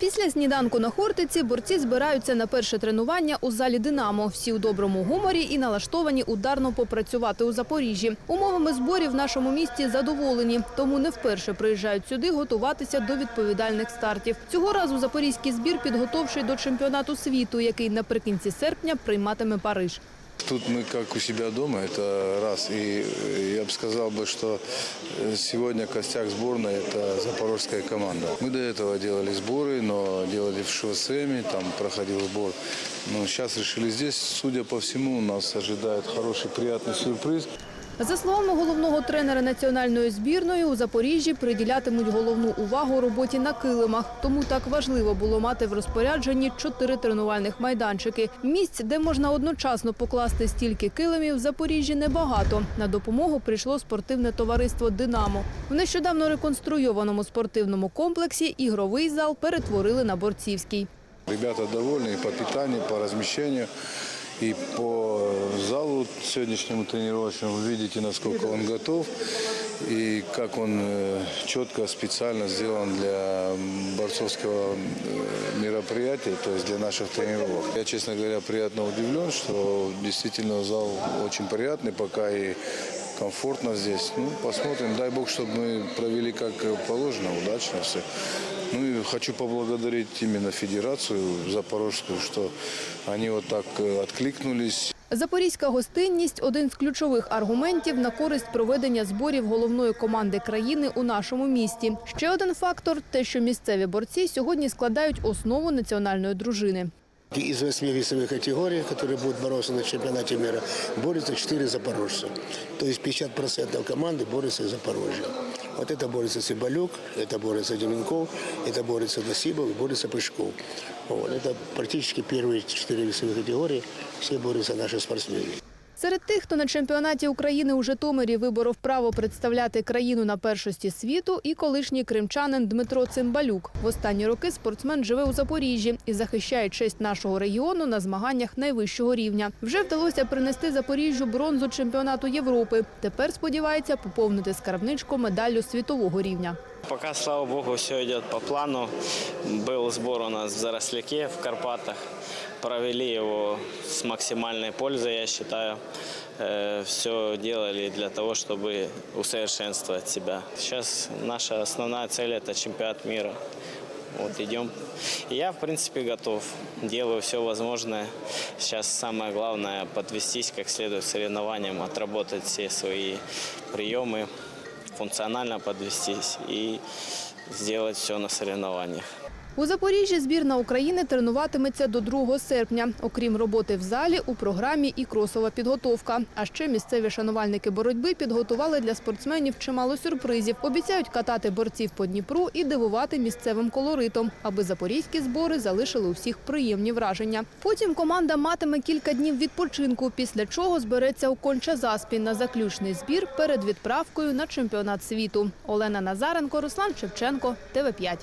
Після сніданку на Хортиці борці збираються на перше тренування у залі «Динамо». Всі у доброму гуморі і налаштовані ударно попрацювати у Запоріжжі. Умовами зборів в нашому місті задоволені, тому не вперше приїжджають сюди готуватися до відповідальних стартів. Цього разу запорізький збір підготовший до чемпіонату світу, який наприкінці серпня прийматиме Париж Тут мы как у себя дома, это раз. И э, я бы сказал бы, что э, сегодня костяк сборной – это запорожская команда. Мы до этого делали сборы, но делали в ШВСМ, там проходил сбор. Но сейчас решили здесь. Судя по всему, нас ожидает хороший, приятный сюрприз. За словами головного тренера національної збірної, у Запоріжжі приділятимуть головну увагу роботі на килимах. Тому так важливо було мати в розпорядженні чотири тренувальних майданчики. Місць, де можна одночасно покласти стільки килимів, в Запоріжжі небагато. На допомогу прийшло спортивне товариство Динамо. В нещодавно реконструйованому спортивному комплексі ігровий зал перетворили на борцівський. Ребята довольны и по питанию, по размещению, и по залу сегодняшнему тренировочному. Вы видите, насколько он готов и как он э, четко, специально сделан для борцовского э, мероприятия, то есть для наших тренировок. Я, честно говоря, приятно удивлен, что действительно зал очень приятный, пока и комфортно здесь. Ну, посмотрим. Дай бог, чтобы мы провели как положено, удачно все. Ну и хочу поблагодарить именно Федерацию Запорожскую, что они вот так э, откликнулись. Запорізька гостинність один з ключових аргументів на користь проведення зборів головної команди країни у нашому місті. Ще один фактор те, що місцеві борці сьогодні складають основу національної дружини. Из восьми весовых категорий, которые будут бороться на чемпионате мира, борются четыре запорожца. То есть 50% команды борются из Запорожья. Вот это борется Цыбалюк, это борется Деменков, это борется Насибов, борется Пышков. Вот. Это практически первые четыре весовые категории, все борются наши спортсмены. Серед тих, хто на чемпіонаті України у Житомирі виборов право представляти країну на першості світу, і колишній кримчанин Дмитро Цимбалюк. В останні роки спортсмен живе у Запоріжжі і захищає честь нашого регіону на змаганнях найвищого рівня. Вже вдалося принести Запоріжжю бронзу чемпіонату Європи. Тепер сподівається поповнити скарбничку медаллю світового рівня. Пока, слава богу, все идет по плану. Был сбор у нас в Заросляке, в Карпатах. Провели его с максимальной пользой, я считаю. Все делали для того, чтобы усовершенствовать себя. Сейчас наша основная цель – это чемпионат мира. Вот идем. Я, в принципе, готов. Делаю все возможное. Сейчас самое главное – подвестись как следует соревнованиям, отработать все свои приемы, функционально подвестись и сделать все на соревнованиях. У Запоріжжі збірна України тренуватиметься до 2 серпня. Окрім роботи в залі, у програмі і кросова підготовка. А ще місцеві шанувальники боротьби підготували для спортсменів чимало сюрпризів. Обіцяють катати борців по Дніпру і дивувати місцевим колоритом, аби запорізькі збори залишили у всіх приємні враження. Потім команда матиме кілька днів відпочинку, після чого збереться у Конча-Заспі на заключний збір перед відправкою на чемпіонат світу. Олена Назаренко, Руслан Шевченко, ТВ 5